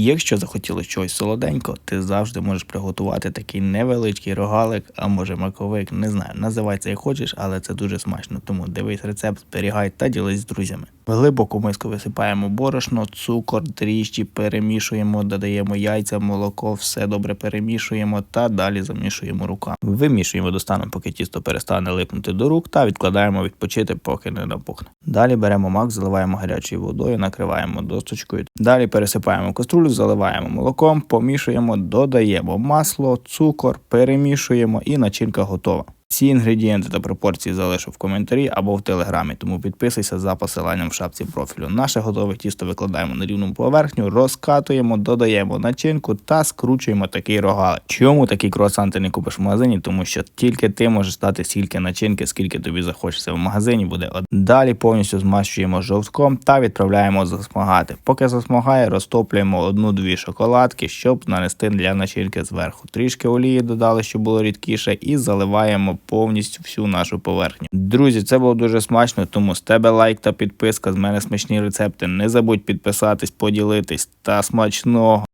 Якщо захотіли чогось солоденького, ти завжди можеш приготувати такий невеличкий рогалик, а може маковик, не знаю, називай це як хочеш, але це дуже смачно. Тому дивись рецепт, зберігай та ділись з друзями. В глибоку миску висипаємо борошно, цукор, дріжджі, перемішуємо, додаємо яйця, молоко, все добре перемішуємо та далі замішуємо руками. Вимішуємо до стану, поки тісто перестане липнути до рук, та відкладаємо відпочити, поки не напухне. Далі беремо мак, заливаємо гарячою водою, накриваємо досточкою. Далі пересипаємо каструлю, заливаємо молоком, помішуємо, додаємо масло, цукор, перемішуємо і начинка готова. Всі інгредієнти та пропорції залишу в коментарі або в телеграмі, тому підписуйся за посиланням в шапці профілю. Наше готове тісто викладаємо на рівну поверхню, розкатуємо, додаємо начинку та скручуємо такий рогалик. Чому такий круасан ти не купиш в магазині? Тому що тільки ти можеш стати стільки начинки, скільки тобі захочеться в магазині буде. Далі повністю змащуємо жовтком та відправляємо засмагати. Поки засмагає, розтоплюємо одну-дві шоколадки, щоб нанести для начинки зверху. Трішки олії додали, щоб було рідкіше, і заливаємо повністю всю нашу поверхню. Друзі, це було дуже смачно, тому з тебе лайк та підписка. З мене смачні рецепти. Не забудь підписатись, поділитись та смачного.